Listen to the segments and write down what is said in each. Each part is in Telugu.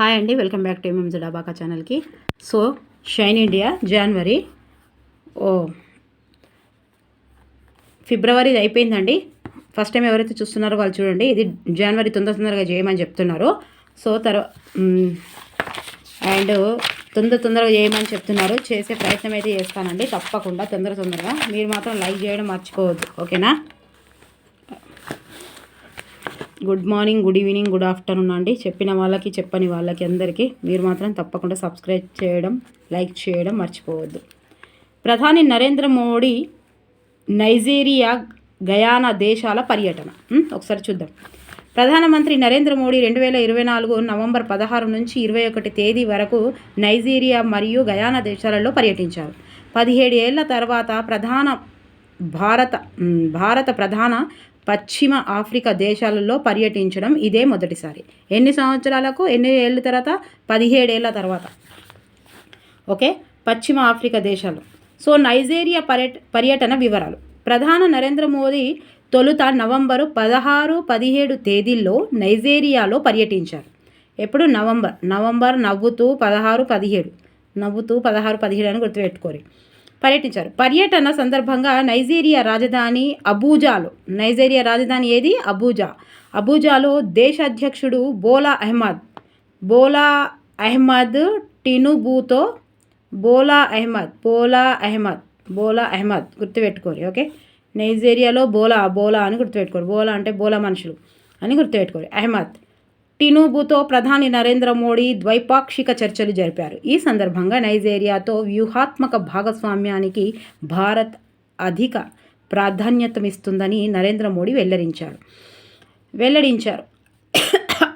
హాయ్ అండి welcome back to MM Jadabaka ఛానల్కి సో షైన్ ఇండియా జనవరి ఓ. ఫిబ్రవరి అయిపోయిందండి ఫస్ట్ టైం ఎవరైతే చూస్తున్నారో వాళ్ళు చూడండి. ఇది జనవరి తొందర తొందరగా చేయమని చెప్తున్నారు. సో తర్వాత అండ్ తొందర తొందరగా చేయమని చెప్తున్నారు. చేసే ప్రయత్నం అయితే చేస్తానండి. తప్పకుండా తొందర తొందరగా. మీరు మాత్రం లైక్ చేయడం మర్చిపోవద్దు. ఓకేనా? Good morning good evening good afternoon అండి. చెప్పిన వాళ్ళకి చెప్పని వాళ్ళకి అందరికీ మీరు మాత్రం తప్పకుండా సబ్స్క్రైబ్ చేయడం లైక్ చేయడం మర్చిపోవద్దు. ప్రధాని నరేంద్ర మోడీ నైజీరియా గయానా దేశాల పర్యటన. ఒకసారి చూద్దాం. ప్రధానమంత్రి నరేంద్ర మోడీ రెండు వేల ఇరవై నాలుగు నవంబర్ పదహారు నుంచి ఇరవై ఒకటి తేదీ వరకు నైజీరియా మరియు గయానా దేశాలలో పర్యటించారు. పదిహేడు ఏళ్ళ తర్వాత ప్రధాన భారత భారత ప్రధాన పశ్చిమ ఆఫ్రికా దేశాలలో పర్యటించడం ఇదే మొదటిసారి. ఎన్ని సంవత్సరాలకు? ఎన్ని ఏళ్ళ తర్వాత? పదిహేడేళ్ళ తర్వాత. ఓకే? పశ్చిమ ఆఫ్రికా దేశాలు. సో నైజీరియా పర్యట పర్యటన వివరాలు. ప్రధాన నరేంద్ర మోదీ తొలుత నవంబరు పదహారు పదిహేడు తేదీల్లో నైజీరియాలో పర్యటించారు. ఎప్పుడు? నవంబర్. నవంబర్ నవ్వుతూ పదహారు పదిహేడు. నవ్వుతూ పదహారు పదిహేడు అని గుర్తుపెట్టుకోరు. పర్యటించారు. పర్యటన సందర్భంగా నైజీరియా రాజధాని అబూజాలో నైజీరియా రాజధాని ఏది? అబూజా. అబూజాలో దేశ అధ్యక్షుడు Bola Ahmed Bola Ahmed టినుబూతో Bola Ahmed Bola Ahmed Bola Ahmed గుర్తుపెట్టుకోరు okay? నైజీరియాలో బోలా బోలా అని గుర్తుపెట్టుకోరు. బోలా అంటే బోలా మనుషులు అని గుర్తుపెట్టుకోరు. అహ్మద్ టినుబుతో ప్రధాని నరేంద్ర మోడీ ద్వైపాక్షిక చర్చలు జరిపారు. ఈ సందర్భంగా నైజీరియాతో వ్యూహాత్మక భాగస్వామ్యానికి భారత్ అధిక ప్రాధాన్యతమిస్తుందని నరేంద్ర మోడీ వెల్లడించారు. వెల్లడించారు.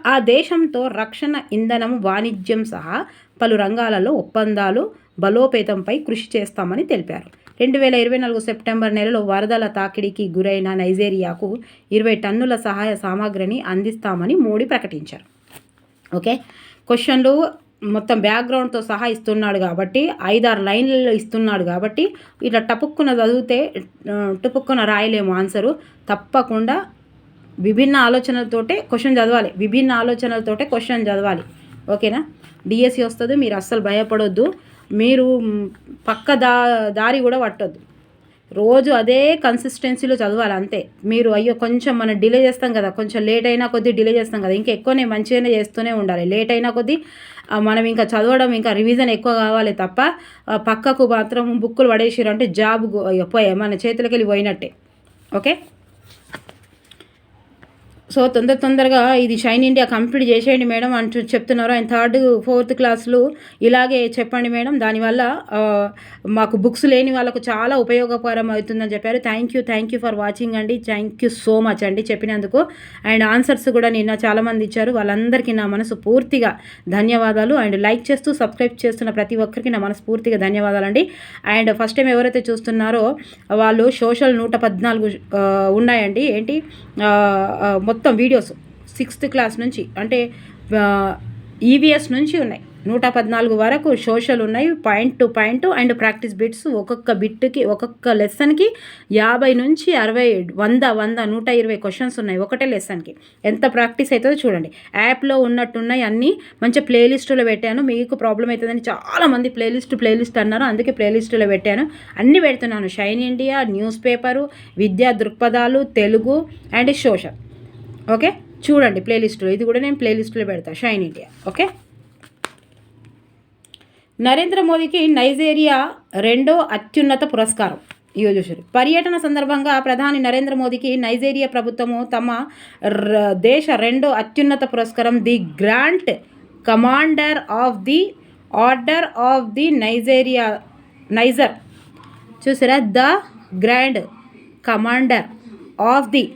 ఆ దేశంతో రక్షణ ఇంధనం వాణిజ్యం సహా పలు రంగాలలో ఒప్పందాలు బలోపేతంపై కృషి చేస్తామని తెలిపారు. రెండు వేల ఇరవై నాలుగు సెప్టెంబర్ నెలలో వరదల తాకిడికి గురైన నైజీరియాకు ఇరవై టన్నుల సహాయ సామాగ్రిని అందిస్తామని మోడీ ప్రకటించారు. ఓకే? క్వశ్చన్లు మొత్తం బ్యాక్గ్రౌండ్తో సహా ఇస్తున్నాడు కాబట్టి ఐదారు లైన్లలో ఇస్తున్నాడు కాబట్టి ఇట్లా టపుక్కున చదివితే టపుక్కున టుపుక్కున రాయలేము ఆన్సరు. తప్పకుండా విభిన్న ఆలోచనలతోటే క్వశ్చన్ చదవాలి. విభిన్న ఆలోచనలతోటే క్వశ్చన్ చదవాలి. ఓకేనా? డిఎస్సి వస్తుంది మీరు అస్సలు భయపడొద్దు. మీరు పక్క దా దారి కూడా పట్టొద్దు. రోజు అదే కన్సిస్టెన్సీలో చదవాలి అంతే. మీరు అయ్యో కొంచెం మనం డిలే చేస్తాం కదా కొంచెం లేట్ అయినా కొద్దీ డిలే చేస్తాం కదా ఇంకా ఎక్కువనే మంచిగానే చేస్తూనే ఉండాలి. లేట్ అయినా కొద్దీ మనం ఇంకా చదవడం ఇంకా రివిజన్ ఎక్కువ కావాలి తప్ప పక్కకు మాత్రం బుక్కులు పడేసారు అంటే జాబ్ అయ్యో, పోయే మన చేతులకి వెళ్ళి పోయినట్టే. ఓకే సో తొందర తొందరగా ఇది షైన్ ఇండియా కంప్లీట్ చేసేయండి మేడం అంటూ చెప్తున్నారు. ఆయన థర్డ్ ఫోర్త్ క్లాస్లు ఇలాగే చెప్పండి మేడం. దానివల్ల మాకు బుక్స్ లేని వాళ్ళకు చాలా ఉపయోగకరం అవుతుందని చెప్పారు. Thank you thank you for watching అండి. థ్యాంక్ యూ సో మచ్ అండి చెప్పినందుకు. అండ్ ఆన్సర్స్ కూడా నిన్న చాలామంది ఇచ్చారు. వాళ్ళందరికీ నా మనసు పూర్తిగా ధన్యవాదాలు. అండ్ లైక్ చేస్తూ సబ్స్క్రైబ్ చేస్తున్న ప్రతి ఒక్కరికి నా మనస్ఫూర్తిగా ధన్యవాదాలు అండి. అండ్ ఫస్ట్ టైం ఎవరైతే చూస్తున్నారో వాళ్ళు సోషల్ నూట పద్నాలుగు ఉన్నాయండి. ఏంటి? మొత్తం వీడియోస్ సిక్స్త్ క్లాస్ నుంచి అంటే ఈవీఎస్ నుంచి ఉన్నాయి. నూట పద్నాలుగు వరకు సోషల్ ఉన్నాయి point to point and practice bits ఒక్కొక్క బిట్కి ఒక్కొక్క లెసన్కి యాభై నుంచి అరవై వంద వంద నూట ఇరవై క్వశ్చన్స్ ఉన్నాయి ఒకటే లెసన్కి ఎంత ప్రాక్టీస్ అవుతుందో చూడండి. యాప్లో ఉన్నట్టున్నాయి అన్నీ మంచి ప్లేలిస్టులో పెట్టాను. మీకు ప్రాబ్లం అవుతుందని చాలామంది ప్లేలిస్ట్ ప్లేలిస్ట్ అన్నారు. అందుకే ప్లేలిస్టులో పెట్టాను. అన్నీ పెడుతున్నాను. షైన్ ఇండియా న్యూస్ పేపరు విద్యా దృక్పథాలు తెలుగు అండ్ సోషల్ ఓకే? చూడండి ప్లేలిస్టులో. ఇది కూడా నేను ప్లేలిస్టులో పెడతా. Shine India okay? నరేంద్ర మోదీకి నైజీరియా రెండో అత్యున్నత పురస్కారం. ఇగో చూసారు పర్యటన సందర్భంగా ప్రధాని నరేంద్ర మోదీకి నైజీరియా ప్రభుత్వము తమ ర- దేశ రెండో అత్యున్నత పురస్కారం the grant commander of the order of the Nigeria Niger. చూసారా? The grand commander of the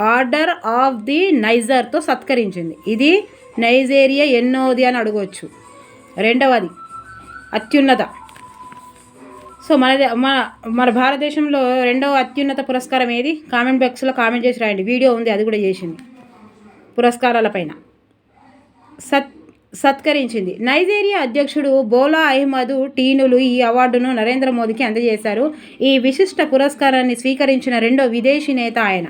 order of the నైజర్తో సత్కరించింది. ఇది నైజేరియా ఎన్నోది అని అడగవచ్చు రెండవది అత్యున్నత. సో మన మన మన భారతదేశంలో రెండవ అత్యున్నత పురస్కారం ఏది? కామెంట్ బాక్స్లో కామెంట్ చేసి రాయండి. వీడియో ఉంది అది కూడా చేసింది. పురస్కారాలపైన సత్ సత్కరించింది. నైజీరియా అధ్యక్షుడు బోలా అహ్మద్ టీనులు ఈ అవార్డును నరేంద్ర మోదీకి అందజేశారు. ఈ విశిష్ట పురస్కారాన్ని స్వీకరించిన రెండో విదేశీ నేత ఆయన.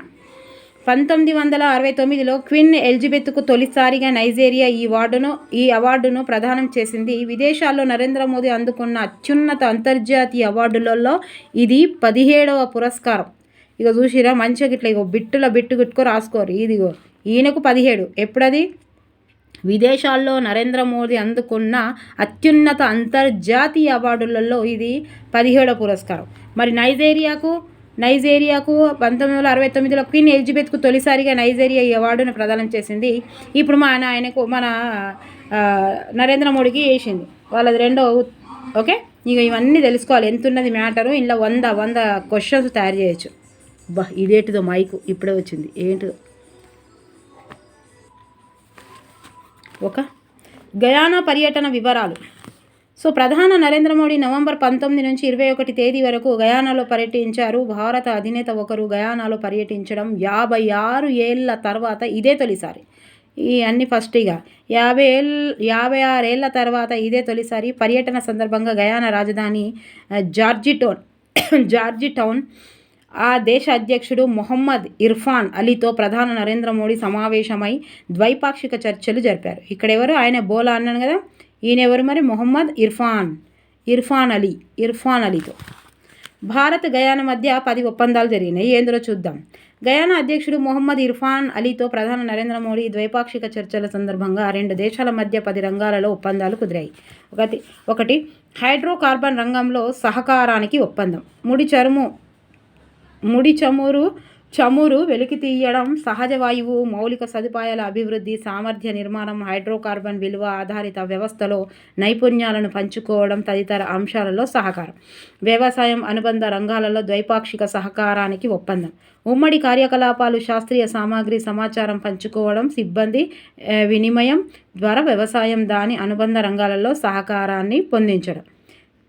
పంతొమ్మిది వందల అరవై తొమ్మిదిలో క్వీన్ ఎలిజబెత్కు తొలిసారిగా నైజీరియా ఈ వార్డును ఈ అవార్డును ప్రదానం చేసింది. విదేశాల్లో నరేంద్ర మోదీ అందుకున్న అత్యున్నత అంతర్జాతీయ అవార్డులలో ఇది పదిహేడవ పురస్కారం. ఇక చూసిరా మంచిగా ఇట్లా ఇగో బిట్టుల బిట్టు గుట్టుకో రాసుకోరు ఇదిగో ఈయనకు పదిహేడు. ఎప్పుడది? విదేశాల్లో నరేంద్ర మోదీ అందుకున్న అత్యున్నత అంతర్జాతీయ అవార్డులలో ఇది పదిహేడవ పురస్కారం. మరి నైజీరియాకు నైజీరియాకు పంతొమ్మిది వందల అరవై తొమ్మిదిలో క్వీన్ ఎలిజబెత్కు తొలిసారిగా నైజీరియా ఈ అవార్డును ప్రదానం చేసింది. ఇప్పుడు మన ఆయనకు మన నరేంద్ర మోడీకి వేసింది. వాళ్ళది రెండో ఓకే? ఇక ఇవన్నీ తెలుసుకోవాలి. ఎంత ఉన్నది మ్యాటరు? ఇంట్లో వంద వంద క్వశ్చన్స్ తయారు చేయొచ్చు. బా ఇదేంటిదో మైకు. ఇప్పుడే వచ్చింది. ఏంటిదో? ఒక గయానా పర్యటన వివరాలు. సో ప్రధాన నరేంద్ర మోడీ నవంబర్ పంతొమ్మిది నుంచి ఇరవై ఒకటి తేదీ వరకు గయానాలో పర్యటించారు. భారత అధినేత ఒకరు గయానాలో పర్యటించడం యాభై ఆరు ఏళ్ళ తర్వాత ఇదే తొలిసారి. ఈ అన్ని ఫస్ట్గా యాభై ఏళ్ళ యాభై ఆరేళ్ళ తర్వాత ఇదే తొలిసారి పర్యటన సందర్భంగా గయానా రాజధాని జార్జిటోన్ జార్జిటౌన్ ఆ దేశ అధ్యక్షుడు మొహమ్మద్ ఇర్ఫాన్ అలీతో ప్రధాన నరేంద్ర మోడీ సమావేశమై ద్వైపాక్షిక చర్చలు జరిపారు. ఇక్కడెవరు? ఆయన బోలా అన్నాను కదా? ఈయన ఎవరు మరి? Mohammed Irfan. Irfan Ali. Irfan అలీతో. భారత్ గయానా మధ్య పది ఒప్పందాలు జరిగినాయి. ఏందులో చూద్దాం. గయానా అధ్యక్షుడు మొహమ్మద్ ఇర్ఫాన్ అలీతో ప్రధాని నరేంద్ర మోడీ ద్వైపాక్షిక చర్చల సందర్భంగా రెండు దేశాల మధ్య పది రంగాలలో ఒప్పందాలు కుదిరాయి. ఒకటి ఒకటి హైడ్రోకార్బన్ రంగంలో సహకారానికి ఒప్పందం. ముడి చరుము ముడి చమురు చమురు వెలికి తీయడం సహజ వాయువు మౌలిక సదుపాయాల అభివృద్ధి సామర్థ్య నిర్మాణం హైడ్రోకార్బన్ విలువ ఆధారిత వ్యవస్థలో నైపుణ్యాలను పంచుకోవడం తదితర అంశాలలో సహకారం. వ్యవసాయం అనుబంధ రంగాలలో ద్వైపాక్షిక సహకారానికి ఒప్పందం. ఉమ్మడి కార్యకలాపాలు శాస్త్రీయ సామాగ్రి సమాచారం పంచుకోవడం సిబ్బంది వినిమయం ద్వారా వ్యవసాయం దాని అనుబంధ రంగాలలో సహకారాన్ని పొందించడం.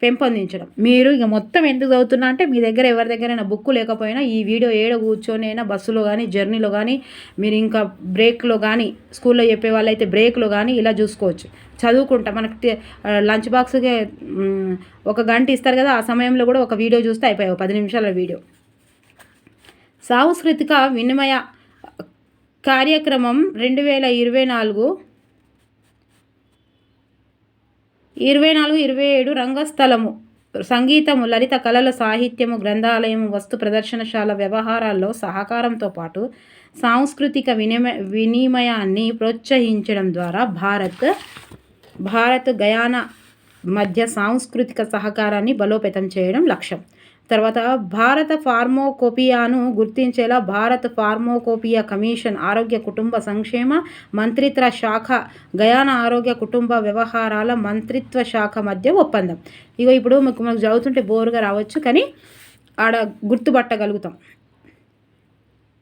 పెంపొందించడం. మీరు ఇక మొత్తం ఎందుకు చదువుతున్నా అంటే మీ దగ్గర ఎవరి దగ్గరైనా బుక్ లేకపోయినా ఈ వీడియో ఏడ కూర్చొని అయినా బస్సులో కానీ జర్నీలో కానీ మీరు ఇంకా బ్రేక్లో కానీ స్కూల్లో చెప్పే వాళ్ళైతే బ్రేక్లో కానీ ఇలా చూసుకోవచ్చు. చదువుకుంటా మనకి లంచ్ బాక్స్కి ఒక గంట ఇస్తారు కదా ఆ సమయంలో కూడా ఒక వీడియో చూస్తే అయిపోయావు పది నిమిషాల వీడియో. సాంస్కృతిక వినిమయ కార్యక్రమం రెండు వేల ఇరవై నాలుగు ఇరవై నాలుగు ఇరవై ఏడు రంగస్థలము సంగీతము లలిత కళల సాహిత్యము గ్రంథాలయము వస్తు ప్రదర్శనశాల వ్యవహారాల్లో సహకారంతో పాటు సాంస్కృతిక వినిమయ వినిమయాన్ని ప్రోత్సహించడం ద్వారా భారత్ భారత్ గయానా మధ్య సాంస్కృతిక సహకారాన్ని బలోపేతం చేయడం లక్ష్యం. తర్వాత భారత ఫార్మోకోపియాను గుర్తించేలా భారత ఫార్మోకోపియా కమిషన్ ఆరోగ్య కుటుంబ సంక్షేమ మంత్రిత్వ శాఖ గయాన ఆరోగ్య కుటుంబ వ్యవహారాల మంత్రిత్వ శాఖ మధ్య ఒప్పందం. ఇగో ఇప్పుడు మీకు మనకు చదువుతుంటే బోరుగా రావచ్చు కానీ ఆడ గుర్తుపట్టగలుగుతాం.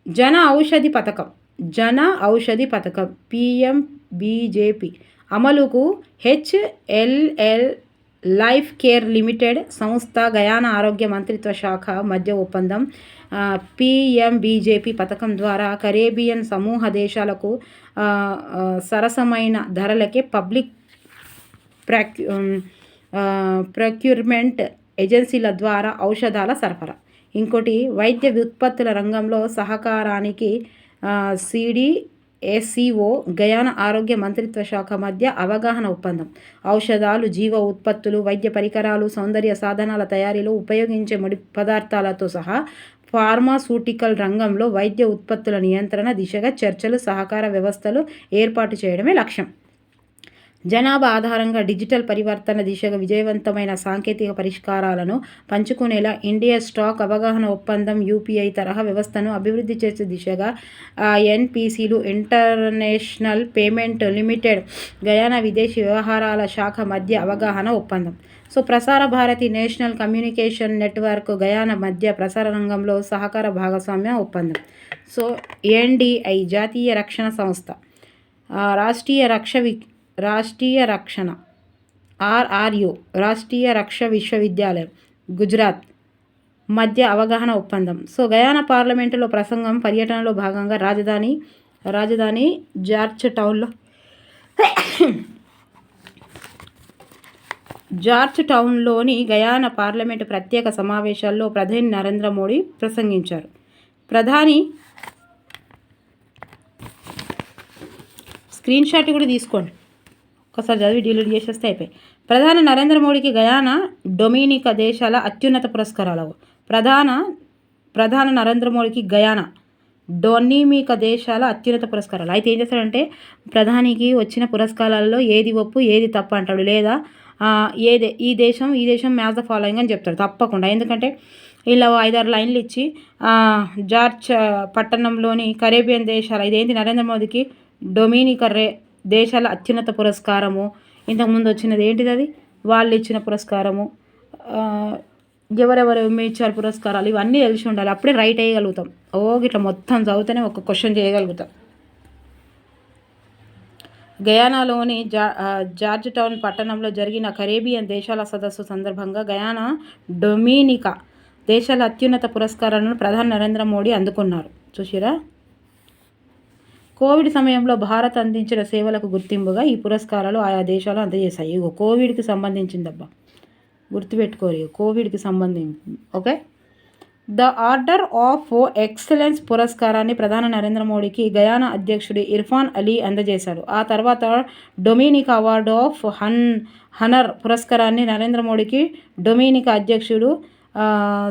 జన ఔషధి పథకం. జన ఔషధి పథకం. PM BJP. అమలుకు హెచ్ఎల్ఎల్ లైఫ్ కేర్ లిమిటెడ్ సంస్థ గయాన ఆరోగ్య మంత్రిత్వ శాఖ మధ్య ఒప్పందం పిఎంబీజేపీ పథకం ద్వారా కరేబియన్ సమూహ దేశాలకు సరసమైన ధరలకే పబ్లిక్ ప్రక్యూ ప్రక్యూర్మెంట్ ఏజెన్సీల ద్వారా ఔషధాల సరఫరా. ఇంకోటి వైద్య ఉత్పత్తుల రంగంలో సహకారానికి సిడి ఎస్సీఓ గయాన ఆరోగ్య మంత్రిత్వ శాఖ మధ్య అవగాహన ఒప్పందం. ఔషధాలు జీవ ఉత్పత్తులు వైద్య పరికరాలు సౌందర్య సాధనాల తయారీలో ఉపయోగించే ముడి పదార్థాలతో సహా ఫార్మాసూటికల్ రంగంలో వైద్య ఉత్పత్తుల నియంత్రణ దిశగా చర్చలు సహకార వ్యవస్థలు ఏర్పాటు చేయడమే లక్ష్యం. జనాభా ఆధారంగా డిజిటల్ పరివర్తన దిశగా విజయవంతమైన సాంకేతిక పరిష్కారాలను పంచుకునేలా ఇండియా స్టాక్ అవగాహన ఒప్పందం యూపీఐ తరహా వ్యవస్థను అభివృద్ధి చేసే దిశగా ఎన్పిసిలు ఇంటర్నేషనల్ పేమెంట్ లిమిటెడ్ గయానా విదేశీ వ్యవహారాల శాఖ మధ్య అవగాహన ఒప్పందం. So Prasar Bharati national communication network Guyana మధ్య ప్రసార రంగంలో సహకార భాగస్వామ్య ఒప్పందం. సో ఎన్డిఐ జాతీయ రక్షణ సంస్థ రాష్ట్రీయ రక్ష రాష్ట్రీయ రక్షణ. ఆర్ఆర్యు రాష్ట్రీయ రక్ష విశ్వవిద్యాలయం గుజరాత్. మధ్య అవగాహన ఒప్పందం. సో గయానా పార్లమెంటులో ప్రసంగం పర్యటనలో భాగంగా రాజధాని రాజధాని జార్జ్ టౌన్లో. జార్జ్ టౌన్లోని గయానా పార్లమెంటు ప్రత్యేక సమావేశాల్లో ప్రధాని నరేంద్ర మోడీ ప్రసంగించారు. ప్రధాని స్క్రీన్ షాట్ కూడా తీసుకోండి. ఒకసారి చదివి డిలీట్ చేసేస్తే అయిపోయి ప్రధాని నరేంద్ర మోడీకి గయానా డొమినికా దేశాల అత్యున్నత పురస్కారాలు ప్రధాన ప్రధాన నరేంద్ర మోడీకి గయానా డొనిమిక దేశాల అత్యున్నత పురస్కారాలు. అయితే ఏం చేస్తాడంటే ప్రధానికి వచ్చిన పురస్కారాలలో ఏది ఒప్పు ఏది తప్పు అంటాడు. లేదా ఏదే ఈ దేశం ఈ దేశం మ్యాచ్ ద ఫాలోయింగ్ అని చెప్తాడు. తప్పకుండా. ఎందుకంటే ఇలా ఐదారు లైన్లు ఇచ్చి జార్జ్ పట్టణంలోని కరేబియన్ దేశాలు ఇదేంటి నరేంద్ర మోదీకి డొమినిక రే దేశాల అత్యున్నత పురస్కారము. ఇంతకుముందు వచ్చినది ఏంటిది అది? వాళ్ళు ఇచ్చిన పురస్కారము. ఎవరెవరు ఇచ్చారు పురస్కారాలు? ఇవన్నీ తెలిసి ఉండాలి. అప్పుడే రైట్ వేయగలుగుతాం ఓ ఇట్లా మొత్తం చదివితేనే ఒక క్వశ్చన్ చేయగలుగుతాం. గయానాలోని జా జార్జ్ టౌన్ పట్టణంలో జరిగిన కరేబియన్ దేశాల సదస్సు సందర్భంగా గయానా డొమినికా దేశాల అత్యున్నత పురస్కారాలను ప్రధాని నరేంద్ర మోడీ అందుకున్నారు. చూసిరా? కోవిడ్ సమయంలో భారత్ అందించిన సేవలకు గుర్తింపుగా ఈ పురస్కారాలు ఆయా దేశాలు అందజేశాయి. ఇగో కోవిడ్కి సంబంధించిందబ్బా. గుర్తుపెట్టుకోరు కోవిడ్కి సంబంధించి okay? The order of excellence పురస్కారాన్ని ప్రధాని నరేంద్ర మోడీకి గయానా అధ్యక్షుడు ఇర్ఫాన్ అలీ అందజేశారు. ఆ తర్వాత డొమినిక్ అవార్డు ఆఫ్ హన్ హనర్ పురస్కారాన్ని నరేంద్ర మోడీకి డొమినిక్ అధ్యక్షుడు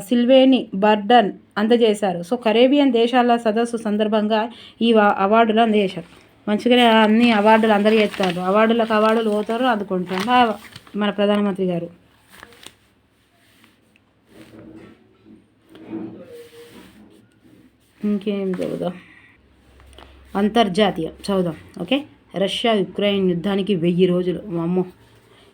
సిల్వేని బర్డన్ అందజేశారు. సో కరేబియన్ దేశాల సదస్సు సందర్భంగా ఈ అవార్డులు అందజేశారు. మంచిగానే అన్ని అవార్డులు అందరు చేస్తారు. అవార్డులకు అవార్డులు పోతారు అందుకుంటారు. మన ప్రధానమంత్రి గారు. ఇంకేం చదువుదాం? అంతర్జాతీయ చదువుదాం. ఓకే? రష్యా యుక్రెయిన్ యుద్ధానికి వెయ్యి రోజులు. అమ్మో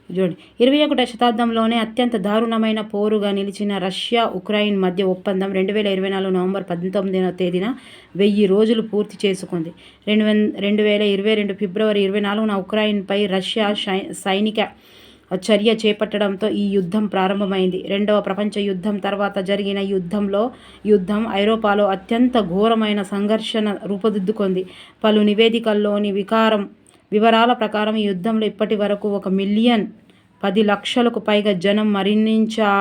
చూడండి ఇరవై ఒకటో శతాబ్దంలోనే అత్యంత దారుణమైన పోరుగా నిలిచిన రష్యా ఉక్రెయిన్ మధ్య ఒప్పందం రెండు వేల ఇరవై నాలుగు నవంబర్ పంతొమ్మిదవ తేదీన వెయ్యి రోజులు పూర్తి చేసుకుంది. రెండు రెండు వేల ఇరవై రెండు ఫిబ్రవరి ఇరవై నాలుగున ఉక్రెయిన్పై రష్యా సైనిక చర్య చేపట్టడంతో ఈ యుద్ధం ప్రారంభమైంది. రెండవ ప్రపంచ యుద్ధం తర్వాత జరిగిన యుద్ధంలో యుద్ధం ఐరోపాలో అత్యంత ఘోరమైన సంఘర్షణ రూపుదిద్దుకుంది. పలు నివేదికల్లోని వికారం వివరాల ప్రకారం ఈ యుద్ధంలో ఇప్పటి వరకు ఒక మిలియన్ పది లక్షలకు పైగా జనం మరణించా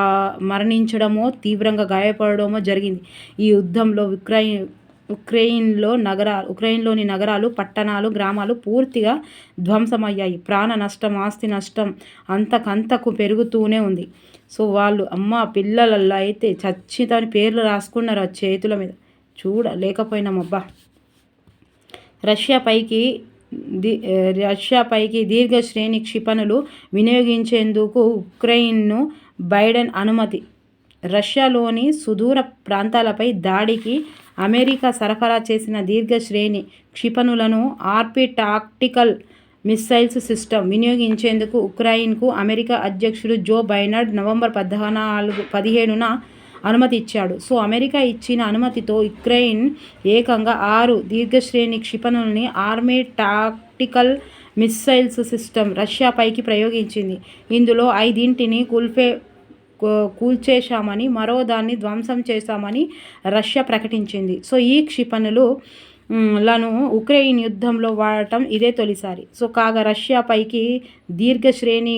మరణించడమో తీవ్రంగా గాయపడడమో జరిగింది. ఈ యుద్ధంలో ఉక్రెయిన్ ఉక్రెయిన్లో నగరాలు ఉక్రెయిన్లోని నగరాలు పట్టణాలు గ్రామాలు పూర్తిగా ధ్వంసమయ్యాయి. ప్రాణ నష్టం ఆస్తి నష్టం అంతకంతకు పెరుగుతూనే ఉంది. సో వాళ్ళు అమ్మ పిల్లలల్లో అయితే చచ్చితని పేర్లు రాసుకున్నారు ఆ చేతుల మీద. చూడ లేకపోయినామబ్బా. రష్యా పైకి రష్యాపైకి దీర్ఘ శ్రేణి క్షిపణులు వినియోగించేందుకు ఉక్రెయిన్ను బైడెన్ అనుమతి. రష్యాలోని సుదూర ప్రాంతాలపై దాడికి అమెరికా సరఫరా చేసిన దీర్ఘ శ్రేణి క్షిపణులను ఆర్పి టాక్టికల్ మిస్సైల్స్ సిస్టమ్ వినియోగించేందుకు ఉక్రెయిన్కు అమెరికా అధ్యక్షుడు జో బైనడ్ నవంబర్ పద్నాలుగు పదిహేడున అనుమతి ఇచ్చాడు సో అమెరికా ఇచ్చిన అనుమతితో ఉక్రెయిన్ ఏకంగా ఆరు దీర్ఘశ్రేణి క్షిపణుల్ని ఆర్మీ టాక్టికల్ మిస్సైల్స్ సిస్టమ్ రష్యాపైకి ప్రయోగించింది. ఇందులో ఐదింటిని కుల్ఫే కూల్చేశామని మరో దాన్ని ధ్వంసం చేశామని రష్యా ప్రకటించింది. సో ఈ క్షిపణులు లను ఉక్రెయిన్ యుద్ధంలో వాడటం ఇదే తొలిసారి. సో కాగా రష్యాపైకి దీర్ఘశ్రేణి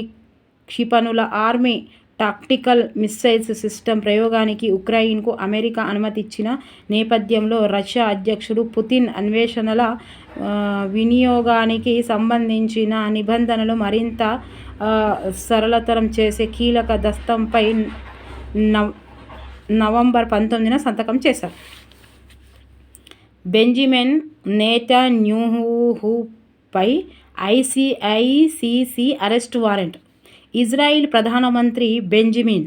క్షిపణుల ఆర్మీ టాక్టికల్ మిస్సైల్స్ సిస్టమ్ ప్రయోగానికి ఉక్రెయిన్కు అమెరికా అనుమతిచ్చిన నేపథ్యంలో రష్యా అధ్యక్షుడు పుతిన్ అన్వేషణల వినియోగానికి సంబంధించిన నిబంధనలు మరింత సరళతరం చేసే కీలక దస్తంపై నవ నవంబర్ పంతొమ్మిదిన సంతకం చేశారు. బెంజిమెన్ నేతన్యూహుపై ఐసిఐసిసి అరెస్ట్ వారెంట్ ఇజ్రాయిల్ ప్రధానమంత్రి బెంజమిన్.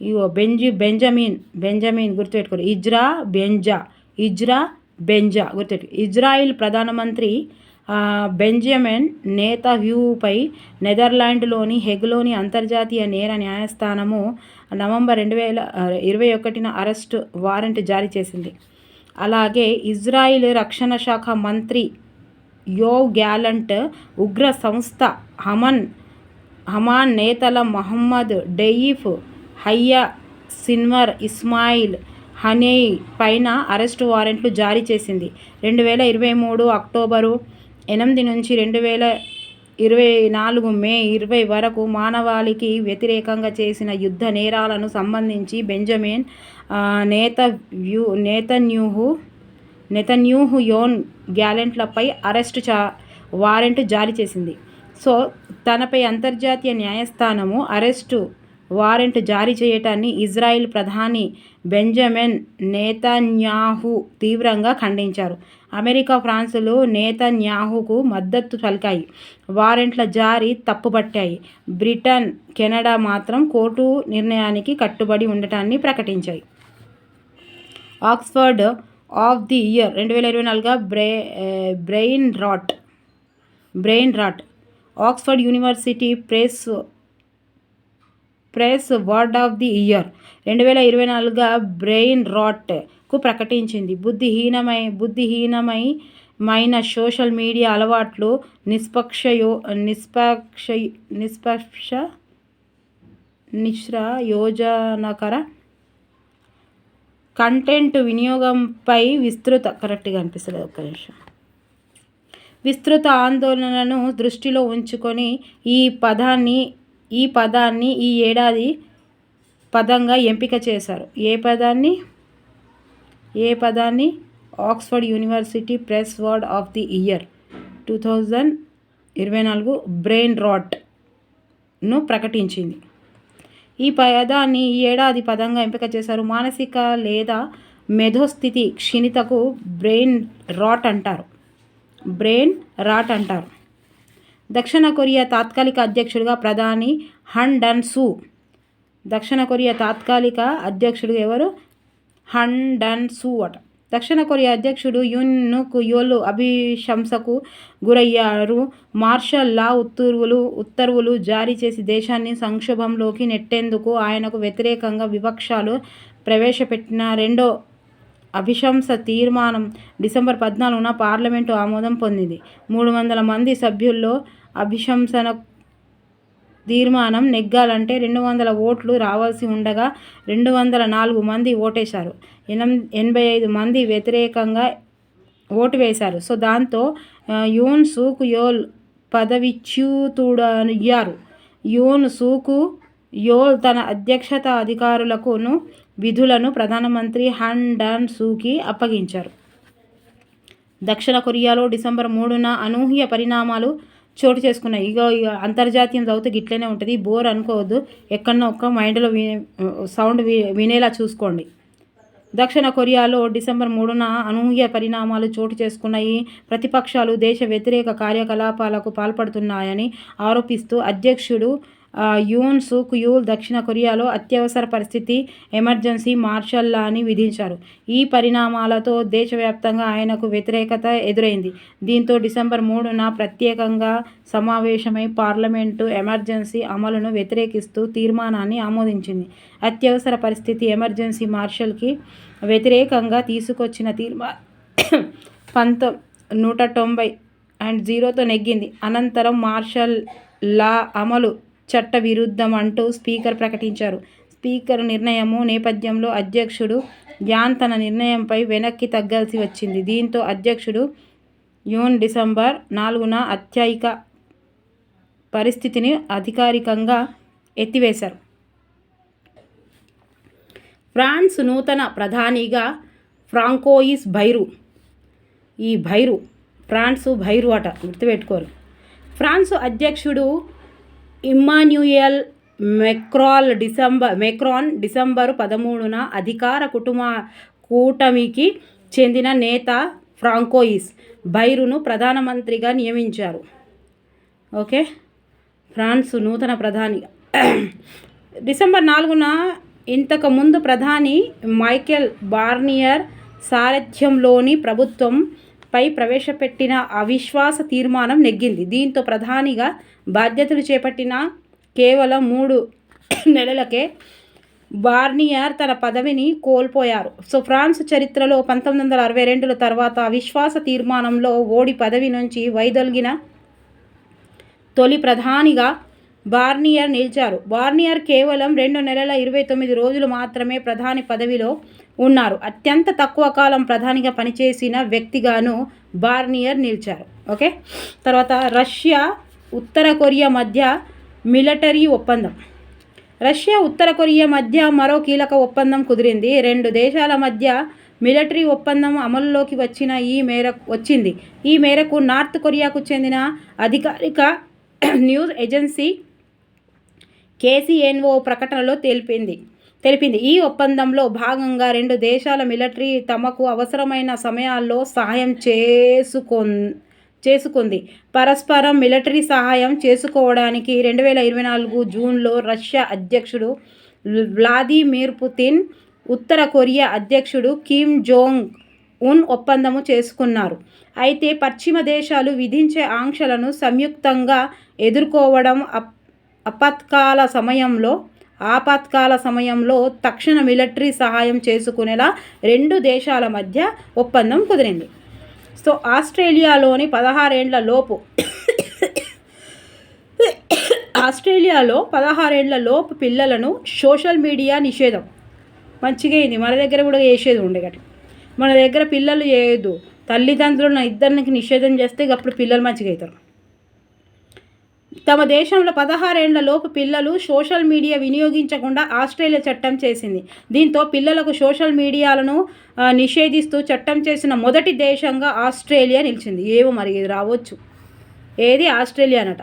ఇవో బెంజి బెంజమిన్ బెంజమిన్ గుర్తుపెట్టుకోరు ఇజ్రా బెంజా ఇజ్రా బెంజా గుర్తుపెట్టు ఇజ్రాయిల్ ప్రధానమంత్రి బెంజమిన్ నేతహ్యూపై నెదర్లాండ్లోని హెగ్లోని అంతర్జాతీయ నేర న్యాయస్థానము నవంబర్ రెండు వేల ఇరవై ఒకటిన అరెస్ట్ వారెంట్ జారీ చేసింది. అలాగే ఇజ్రాయిల్ రక్షణ శాఖ మంత్రి యో గ్యాలంట్ ఉగ్ర సంస్థ హమన్ హమాన్ నేతల మహమ్మద్ డెయీఫ్ హయ్యా సిన్వర్ ఇస్మాయిల్ హనేయ్ పైన అరెస్టు వారెంట్లు జారీ చేసింది. రెండు వేల ఇరవై మూడు అక్టోబరు ఎనిమిది నుంచి రెండు వేల ఇరవై నాలుగు మే ఇరవై వరకు మానవాళికి వ్యతిరేకంగా చేసిన యుద్ధ నేరాలను సంబంధించి బెంజమిన్ నేత వ్యూ నేతన్యూహు నెతన్యూహు యోన్ గ్యాలెంట్లపై అరెస్టు చా వారెంట్ జారీ చేసింది. సో తనపై అంతర్జాతీయ న్యాయస్థానము అరెస్టు వారెంట్ జారీ చేయటాన్ని ఇజ్రాయిల్ ప్రధాని బెంజమిన్ నేతన్యాహు తీవ్రంగా ఖండించారు. అమెరికా ఫ్రాన్సులు నేతన్యాహుకు మద్దతు పలికాయి. వారెంట్ల జారీ తప్పుపట్టాయి. బ్రిటన్ కెనడా మాత్రం కోర్టు నిర్ణయానికి కట్టుబడి ఉండటాన్ని ప్రకటించాయి. ఆక్స్ఫర్డ్ ఆఫ్ ది ఇయర్ రెండు వేల ఇరవై నాలుగుగా బ్రే brain rot brain rot Oxford University Press press word of the year రెండు వేల ఇరవై నాలుగుగా బ్రెయిన్ రాట్కు ప్రకటించింది. బుద్ధిహీనమై బుద్ధిహీనమై మైన సోషల్ మీడియా అలవాట్లు నిష్పక్షయో నిష్పక్ష నిష్పక్ష నిశ్ర యోజనకర కంటెంట్ వినియోగంపై విస్తృత కరెక్ట్గా అనిపిస్తుంది ఒక్క నిమిషం. విస్తృత ఆందోళనలను దృష్టిలో ఉంచుకొని ఈ పదాన్ని ఈ పదాన్ని ఈ ఏడాది పదంగా ఎంపిక చేశారు. ఏ పదాన్ని? ఏ పదాన్ని? Oxford University Press word of the year two thousand ఇరవై నాలుగు బ్రెయిన్ రాట్ను ప్రకటించింది. ఈ పదాన్ని ఈ ఏడాది పదంగా ఎంపిక చేశారు. మానసిక లేదా మెధోస్థితి క్షీణితకు బ్రెయిన్ రాట్ అంటారు. బ్రెయిన్ రాట్ అంటారు. దక్షిణ కొరియా తాత్కాలిక అధ్యక్షుడిగా ప్రధాని హన్ డన్ సూ. దక్షిణ కొరియా తాత్కాలిక అధ్యక్షుడు ఎవరు? హన్ డన్ సూ అట. దక్షిణ కొరియా అధ్యక్షుడు యున్నుక్ యోలు అభిశంసకు గురయ్యారు. మార్షల్ లా ఉత్తర్వులు ఉత్తర్వులు జారీ చేసి దేశాన్ని సంక్షోభంలోకి నెట్టేందుకు ఆయనకు వ్యతిరేకంగా వివక్షాలు ప్రవేశపెట్టిన రెండో అభిశంస తీర్మానం డిసెంబర్ పద్నాలుగున పార్లమెంటు ఆమోదం పొందింది. మూడు వందల మంది సభ్యుల్లో అభిశంసన తీర్మానం నెగ్గాలంటే రెండు వందల ఓట్లు రావాల్సి ఉండగా రెండు వందల నాలుగు మంది ఓటేశారు. ఎనం ఎనభై ఐదు మంది వ్యతిరేకంగా ఓటు వేశారు. సో దాంతో యూన్ సూకు యోల్ పదవిచ్యూతుడయ్యారు. యూన్ సూకు యోల్ తన అధ్యక్షత అధికారులకును విధులను ప్రధానమంత్రి హన్ డాన్ సూకి అప్పగించారు. దక్షిణ కొరియాలో డిసెంబర్ మూడున అనూహ్య పరిణామాలు చోటు చేసుకున్నాయి. ఇక ఇక అంతర్జాతీయం చదివితే గిట్లనే ఉంటుంది. బోర్ అనుకోవద్దు. ఎక్కడన్నా ఒక్క మైండ్లో వి సౌండ్ వి వినేలా చూసుకోండి. దక్షిణ కొరియాలో డిసెంబర్ మూడున అనూహ్య పరిణామాలు చోటు చేసుకున్నాయి. ప్రతిపక్షాలు దేశ వ్యతిరేక కార్యకలాపాలకు పాల్పడుతున్నాయని ఆరోపిస్తూ అధ్యక్షుడు యూన్ సూక్ యూల్ దక్షిణ కొరియాలో అత్యవసర పరిస్థితి ఎమర్జెన్సీ మార్షల్ లాని విధించారు. ఈ పరిణామాలతో దేశవ్యాప్తంగా ఆయనకు వ్యతిరేకత ఎదురైంది. దీంతో డిసెంబర్ మూడున ప్రత్యేకంగా సమావేశమై పార్లమెంటు ఎమర్జెన్సీ అమలును వ్యతిరేకిస్తూ తీర్మానాన్ని ఆమోదించింది. అత్యవసర పరిస్థితి ఎమర్జెన్సీ మార్షల్కి వ్యతిరేకంగా తీసుకొచ్చిన తీర్మా పంతొ నూట తొంభై అండ్ జీరోతో నెగ్గింది. అనంతరం మార్షల్ లా అమలు చట్ట విరుద్ధం అంటూ స్పీకర్ ప్రకటించారు. స్పీకర్ నిర్ణయము నేపథ్యంలో అధ్యక్షుడు యాన్ తన నిర్ణయంపై వెనక్కి తగ్గాల్సి వచ్చింది. దీంతో అధ్యక్షుడు యూన్ డిసెంబర్ నాలుగున అత్యయిక పరిస్థితిని అధికారికంగా ఎత్తివేశారు. ఫ్రాన్స్ నూతన ప్రధానిగా ఫ్రాంకోయిస్ భైరు ఈ భైరు ఫ్రాన్సు భైరు అట గుర్తుపెట్టుకోరు. ఫ్రాన్స్ అధ్యక్షుడు Emmanuel Macron December Macron December పదమూడున అధికార కుటుంబ కూటమికి చెందిన నేత ఫ్రాంకోయిస్ బైరును ప్రధానమంత్రిగా నియమించారు. ఓకే? ఫ్రాన్స్ నూతన ప్రధాని. డిసెంబర్ నాలుగున ఇంతకుముందు ప్రధాని మైకెల్ బార్నియర్ సారథ్యంలోని ప్రభుత్వం పై ప్రవేశపెట్టిన అవిశ్వాస తీర్మానం నెగ్గింది. దీంతో ప్రధానిగా బాధ్యతలు చేపట్టిన కేవలం మూడు నెలలకే బార్నియర్ తన పదవిని కోల్పోయారు. సో ఫ్రాన్స్ చరిత్రలో పంతొమ్మిది వందల అరవై రెండుల తర్వాత అవిశ్వాస తీర్మానంలో ఓడి పదవి నుంచి వైదొలిగిన తొలి ప్రధానిగా బార్నియర్ నిలిచారు. బార్నియర్ కేవలం రెండు నెలల ఇరవై తొమ్మిది రోజులు మాత్రమే ప్రధాని పదవిలో ఉన్నారు. అత్యంత తక్కువ కాలం ప్రధానిగా పనిచేసిన వ్యక్తిగాను బార్నియర్ నిలిచారు. ఓకే? తర్వాత రష్యా ఉత్తర కొరియా మధ్య మిలిటరీ ఒప్పందం. రష్యా ఉత్తర కొరియా మధ్య మరో కీలక ఒప్పందం కుదిరింది. రెండు దేశాల మధ్య మిలిటరీ ఒప్పందం అమలులోకి వచ్చిన ఈ మేర వచ్చింది. ఈ మేరకు నార్త్ కొరియాకు చెందిన అధికారిక న్యూస్ ఏజెన్సీ కేసీఎన్ఓ ప్రకటనలో తెలిపింది. తెలిపింది. ఈ ఒప్పందంలో భాగంగా రెండు దేశాల మిలిటరీ తమకు అవసరమైన సమయాల్లో సహాయం చేసుకో చేసుకుంది. పరస్పరం మిలిటరీ సహాయం చేసుకోవడానికి రెండు వేల ఇరవై నాలుగు జూన్లో రష్యా అధ్యక్షుడు వ్లాదిమిర్ పుతిన్ ఉత్తర కొరియా అధ్యక్షుడు కిమ్ జోంగ్ ఉన్ ఒప్పందము చేసుకున్నారు. అయితే పశ్చిమ దేశాలు విధించే ఆంక్షలను సంయుక్తంగా ఎదుర్కోవడం అప్ అపత్కాల సమయంలో ఆపత్కాల సమయంలో తక్షణ మిలిటరీ సహాయం చేసుకునేలా రెండు దేశాల మధ్య ఒప్పందం కుదిరింది. సో ఆస్ట్రేలియాలోని పదహారేండ్ల లోపు ఆస్ట్రేలియాలో పదహారేండ్ల లోపు పిల్లలను సోషల్ మీడియా నిషేధం. మంచిగా అయింది. మన దగ్గర కూడా చేసేది ఉండే మన దగ్గర పిల్లలు చేయొద్దు. తల్లిదండ్రులను ఇద్దరికి నిషేధం చేస్తే అప్పుడు పిల్లలు మంచిగా అవుతారు. తమ దేశంలో పదహారేండ్ల లోపు పిల్లలు సోషల్ మీడియా వినియోగించకుండా ఆస్ట్రేలియా చట్టం చేసింది. దీంతో పిల్లలకు సోషల్ మీడియాలను నిషేధిస్తూ చట్టం చేసిన మొదటి దేశంగా ఆస్ట్రేలియా నిలిచింది. ఏమో మరి ఇది రావచ్చు. ఏది? ఆస్ట్రేలియా అనట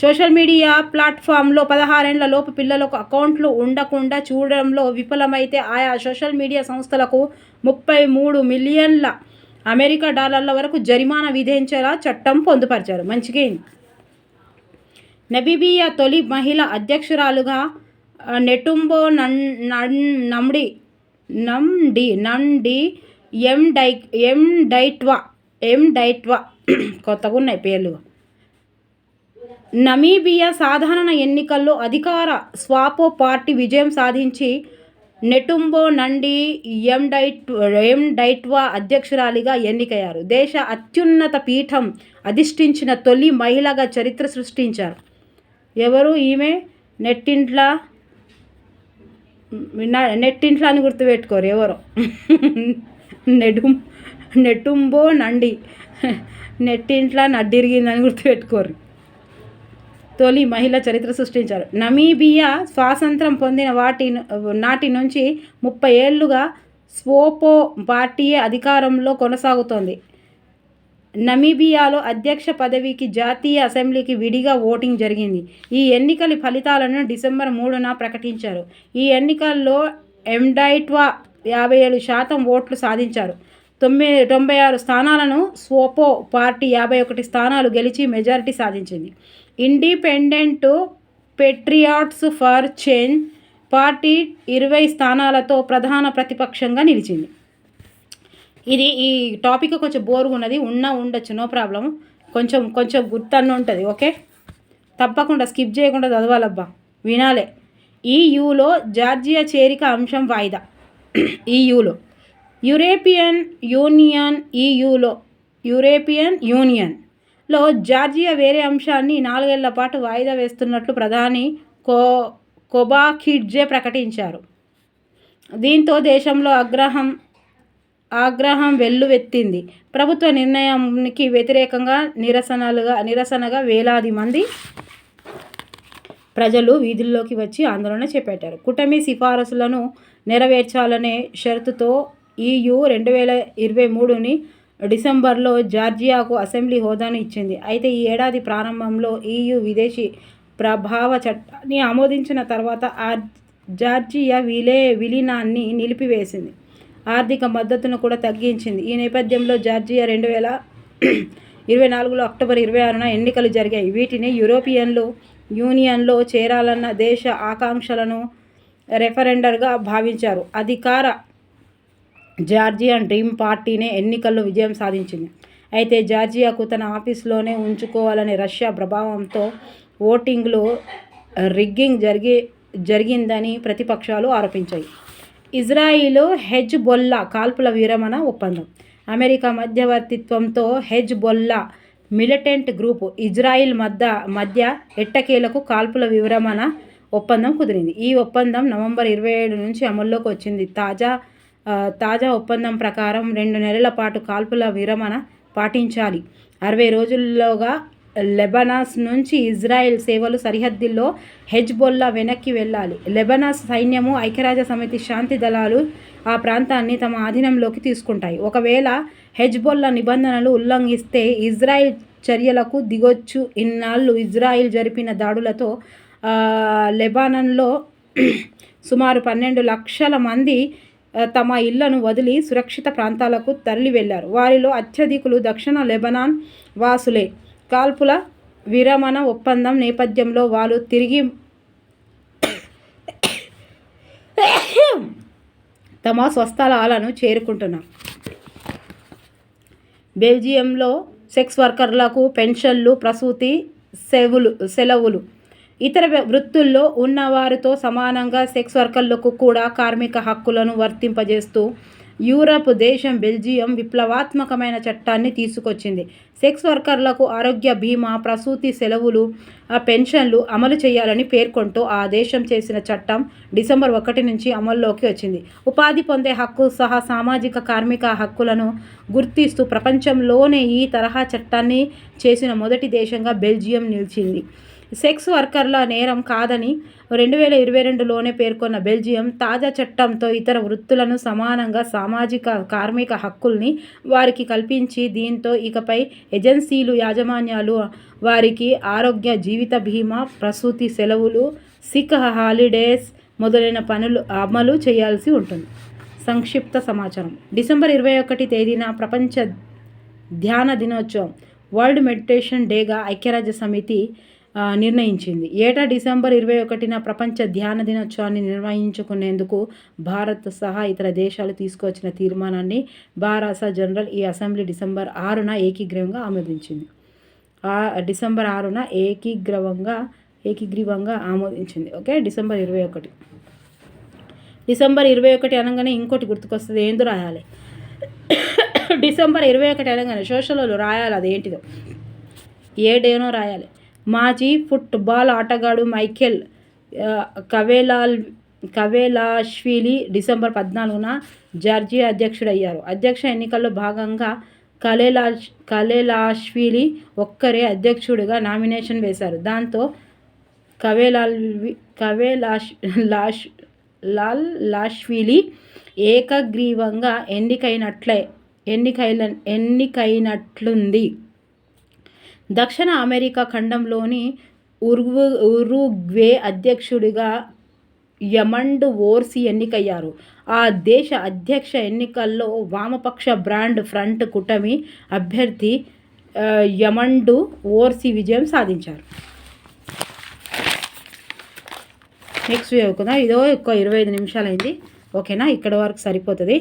సోషల్ మీడియా ప్లాట్ఫామ్లో పదహారేండ్ల లోపు పిల్లలకు అకౌంట్లు ఉండకుండా చూడడంలో విఫలమైతే ఆయా సోషల్ మీడియా సంస్థలకు ముప్పై మూడు మిలియన్ల అమెరికా డాలర్ల వరకు జరిమానా విధించేలా చట్టం పొందుపరిచారు. మంచిగా నబీబియా తొలి మహిళ అధ్యక్షురాలుగా నెటుంబో నన్ నమ్డి నండి నండి ఎం డై ఎం డైట్వా ఎం డైట్వా కొత్తగా ఉన్నాయి పేర్లు. నమీబియా సాధారణ ఎన్నికల్లో అధికార స్వాపో పార్టీ విజయం సాధించి నెటుంబో నండి ఎం డైట్ ఎం డైట్వా అధ్యక్షురాలిగా ఎన్నికయ్యారు. దేశ అత్యున్నత పీఠం అధిష్ఠించిన తొలి మహిళగా చరిత్ర సృష్టించారు. ఎవరు ఈమె? నెట్టింట్ల? నెట్టింట్ల అని గుర్తుపెట్టుకోరు ఎవరు? నెడుం నెట్టుంబో నండి. నెట్టింట్ల నడ్డిరిగిందని గుర్తుపెట్టుకోరు. తొలి మహిళ చరిత్ర సృష్టించారు. నమీబియా స్వాతంత్రం పొందిన వాటి నాటి నుంచి ముప్పై ఏళ్ళుగా స్వోపో పార్టీయే అధికారంలో కొనసాగుతోంది. నమీబియాలో అధ్యక్ష పదవికి జాతీయ అసెంబ్లీకి విడిగా ఓటింగ్ జరిగింది. ఈ ఎన్నికల ఫలితాలను డిసెంబర్ మూడున ప్రకటించారు. ఈ ఎన్నికల్లో ఎండైట్వా యాభై ఏడు శాతం ఓట్లు సాధించారు. తొమ్మిది తొంభై ఆరు స్థానాలను స్వోపో పార్టీ యాభై ఒకటి స్థానాలు గెలిచి మెజారిటీ సాధించింది. Independent Patriots for Change party ఇరవై స్థానాలతో ప్రధాన ప్రతిపక్షంగా నిలిచింది. ఇది ఈ టాపిక్ కొంచెం బోర్గా ఉన్నది ఉన్నా ఉండొచ్చు నో ప్రాబ్లం కొంచెం కొంచెం గుర్తన్న ఉంటుంది ఓకే తప్పకుండా స్కిప్ చేయకుండా చదవాలబ్బా. వినాలే. ఈయూలో జార్జియా చేరిక అంశం వాయిదా? ఈయూలో యూరేపియన్ యురేపియన్ యూనియన్ ఈయూలో యూరేపియన్ యూనియన్లో జార్జియా వేరే అంశాన్ని నాలుగేళ్ళ పాటు వాయిదా వేస్తున్నట్లు ప్రధాని కో కొబాఖిడ్జే ప్రకటించారు. దీంతో దేశంలో ఆగ్రహం ఆగ్రహం వెల్లువెత్తింది. ప్రభుత్వ నిర్ణయానికి వ్యతిరేకంగా నిరసనలుగా నిరసనగా వేలాది మంది ప్రజలు వీధుల్లోకి వచ్చి ఆందోళన చేపట్టారు. కుటమి సిఫారసులను నెరవేర్చాలనే షరతుతో ఈయు రెండు వేల ఇరవై మూడుని డిసెంబర్లో జార్జియాకు అసెంబ్లీ హోదాను ఇచ్చింది. అయితే ఈ ఏడాది ప్రారంభంలో ఈయు విదేశీ ప్రభావ చట్టాన్ని ఆమోదించిన తర్వాత ఆ జార్జియా విలే విలీనాన్ని నిలిపివేసింది. ఆర్థిక మద్దతును కూడా తగ్గించింది. ఈ నేపథ్యంలో జార్జియా రెండు వేల ఇరవై నాలుగులో అక్టోబర్ ఇరవై ఆరున ఎన్నికలు జరిగాయి. వీటిని యూరోపియన్లు యూనియన్లో చేరాలన్న దేశ ఆకాంక్షలను రెఫరెండర్గా భావించారు. అధికార జార్జియన్ డ్రీమ్ పార్టీనే ఎన్నికల్లో విజయం సాధించింది. అయితే జార్జియాకు తన ఆఫీస్లోనే ఉంచుకోవాలనే రష్యా ప్రభావంతో ఓటింగ్లో రిగ్గింగ్ జరిగి జరిగిందని ప్రతిపక్షాలు ఆరోపించాయి. ఇజ్రాయిల్ హెజ్ బొల్లా కాల్పుల విరమణ ఒప్పందం. అమెరికా మధ్యవర్తిత్వంతో Hezbollah militant group Israel మధ్య మధ్య ఎట్టకేలకు కాల్పుల విరమణ ఒప్పందం కుదిరింది. ఈ ఒప్పందం నవంబర్ ఇరవై ఏడు నుంచి అమల్లోకి వచ్చింది. తాజా తాజా ఒప్పందం ప్రకారం రెండు నెలల పాటు కాల్పుల విరమణ పాటించాలి. అరవై రోజుల్లోగా లెబనాస్ నుంచి ఇజ్రాయెల్ సేవలు సరిహద్దుల్లో హెజ్బొల్లా వెనక్కి వెళ్ళాలి. లెబనాస్ సైన్యము ఐక్యరాజ్య సమితి శాంతి దళాలు ఆ ప్రాంతాన్ని తమ ఆధీనంలోకి తీసుకుంటాయి. ఒకవేళ హెజ్బొల్లా నిబంధనలు ఉల్లంఘిస్తే ఇజ్రాయెల్ చర్యలకు దిగొచ్చు. ఇన్నాళ్ళు ఇజ్రాయిల్ జరిపిన దాడులతో లెబానన్లో సుమారు పన్నెండు లక్షల మంది తమ ఇళ్ళను వదిలి సురక్షిత ప్రాంతాలకు తరలి వెళ్ళారు వారిలో అత్యధికులు దక్షిణ లెబనాన్ వాసులే. కాల్పుల విరమణ ఒప్పందం నేపథ్యంలో వాళ్ళు తిరిగి తమ స్వస్థలాలను చేరుకుంటున్నారు. బెల్జియంలో సెక్స్ వర్కర్లకు పెన్షన్లు ప్రసూతి సెవులు సెలవులు. ఇతర వృత్తుల్లో ఉన్నవారితో సమానంగా సెక్స్ వర్కర్లకు కూడా కార్మిక హక్కులను వర్తింపజేస్తూ యూరప్ దేశం బెల్జియం విప్లవాత్మకమైన చట్టాన్ని తీసుకొచ్చింది. సెక్స్ వర్కర్లకు ఆరోగ్య బీమా ప్రసూతి సెలవులు పెన్షన్లు అమలు చేయాలని పేర్కొంటూ ఆ దేశం చేసిన చట్టం డిసెంబర్ ఒకటి నుంచి అమల్లోకి వచ్చింది. ఉపాధి పొందే హక్కు సహా సామాజిక కార్మిక హక్కులను గుర్తిస్తూ ప్రపంచంలోనే ఈ తరహా చట్టాన్ని చేసిన మొదటి దేశంగా బెల్జియం నిలిచింది. సెక్స్ వర్కర్ల నేరం కాదని రెండు వేల ఇరవై రెండులోనే పేర్కొన్న బెల్జియం తాజా చట్టంతో ఇతర వృత్తులను సమానంగా సామాజిక కార్మిక హక్కుల్ని వారికి కల్పించి దీంతో ఇకపై ఏజెన్సీలు యాజమాన్యాలు వారికి ఆరోగ్య జీవిత బీమా ప్రసూతి సెలవులు సిక్ హాలిడేస్ మొదలైన పనులు అమలు చేయాల్సి ఉంటుంది. సంక్షిప్త సమాచారం. డిసెంబర్ ఇరవై ఒకటి తేదీన ప్రపంచ ధ్యాన దినోత్సవం వరల్డ్ మెడిటేషన్ డేగా ఐక్యరాజ్య సమితి నిర్ణయించింది. ఏటా డిసెంబర్ ఇరవై ఒకటిన ప్రపంచ ధ్యాన దినోత్సవాన్ని నిర్వహించుకునేందుకు భారత్ సహా ఇతర దేశాలు తీసుకొచ్చిన తీర్మానాన్ని బారాస జనరల్ ఈ అసెంబ్లీ డిసెంబర్ ఆరున ఏకీగ్రీవంగా ఆమోదించింది. ఆ డిసెంబర్ ఆరున ఏకీగ్రవంగా ఏకీగ్రీవంగా ఆమోదించింది. ఓకే డిసెంబర్ ఇరవై ఒకటి. డిసెంబర్ ఇరవై ఒకటి అనగానే ఇంకోటి గుర్తుకొస్తుంది. ఏందో రాయాలి. డిసెంబర్ ఇరవై ఒకటి అనగానే సోషల్లో రాయాలి అదేంటిదో. ఏ డేనో రాయాలి. మాజీ ఫుట్బాల్ ఆటగాడు మైఖేల్ కవేలాల్ కవేలాష్విలి డిసెంబర్ పద్నాలుగున జార్జియా అధ్యక్షుడయ్యారు. అధ్యక్ష ఎన్నికల్లో భాగంగా కలేలాష్ కలేలాష్విలి ఒక్కరే అధ్యక్షుడిగా నామినేషన్ వేశారు. దాంతో కవేలాల్ కవేలాష్ లాష్ లాల్ లాష్విలి ఏకగ్రీవంగా ఎన్నికైనట్లే ఎన్నికైన ఎన్నికైనట్లుంది. దక్షిణ అమెరికా ఖండంలోని ఉరుగు ఉరుగ్వే అధ్యక్షుడిగా యమండ్ ఓర్సి ఎన్నికయ్యారు. ఆ దేశ అధ్యక్ష ఎన్నికల్లో వామపక్ష బ్రాండ్ ఫ్రంట్ కూటమి అభ్యర్థి యమండు ఓర్సి విజయం సాధించారు. నెక్స్ట్ చదువుకుందాం ఇదో ఎక్కువ ఇరవై ఐదు నిమిషాలైంది. ఓకేనా? ఇక్కడ వరకు సరిపోతుంది.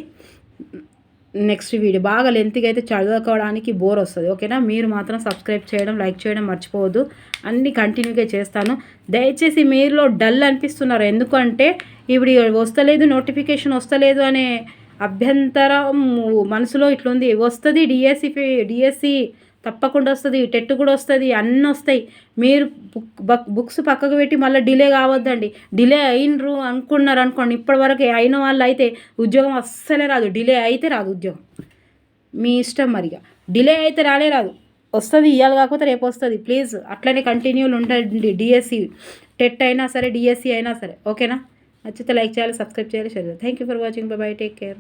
Next video. బాగా లెంత్గా అయితే చదువుకోవడానికి బోర్ వస్తుంది. ఓకేనా మీరు మాత్రం సబ్స్క్రైబ్ చేయడం లైక్ చేయడం మర్చిపోవద్దు. అన్నీ కంటిన్యూగా చేస్తాను. దయచేసి మీరులో డల్ అనిపిస్తున్నారు. ఎందుకంటే ఇప్పుడు వస్తలేదు నోటిఫికేషన్ వస్తలేదు అనే అభ్యంతరం మనసులో ఇట్లుంది. వస్తుంది డిఎస్సి డిఎస్సి తప్పకుండా వస్తుంది టెట్ కూడా వస్తుంది అన్నీ వస్తాయి. మీరు బుక్ బుక్స్ పక్కకు పెట్టి మళ్ళీ డిలే కావద్దండి. డిలే అయినరు అనుకున్నారు అనుకోండి ఇప్పటివరకు అయిన వాళ్ళు అయితే ఉద్యోగం అస్సలే రాదు. డిలే అయితే రాదు ఉద్యోగం. మీ ఇష్టం మరిగా డిలే అయితే రాలే రాదు. వస్తుంది ఇవ్వాలి కాకపోతే రేపు వస్తుంది. ప్లీజ్ అట్లనే కంటిన్యూలు ఉండండి. డిఎస్సి టెట్ అయినా సరే డిఎస్సి అయినా సరే. ఓకేనా? నచ్చితే లైక్ చేయాలి సబ్స్క్రైబ్ చేయాలి share thank you for watching bye bye take care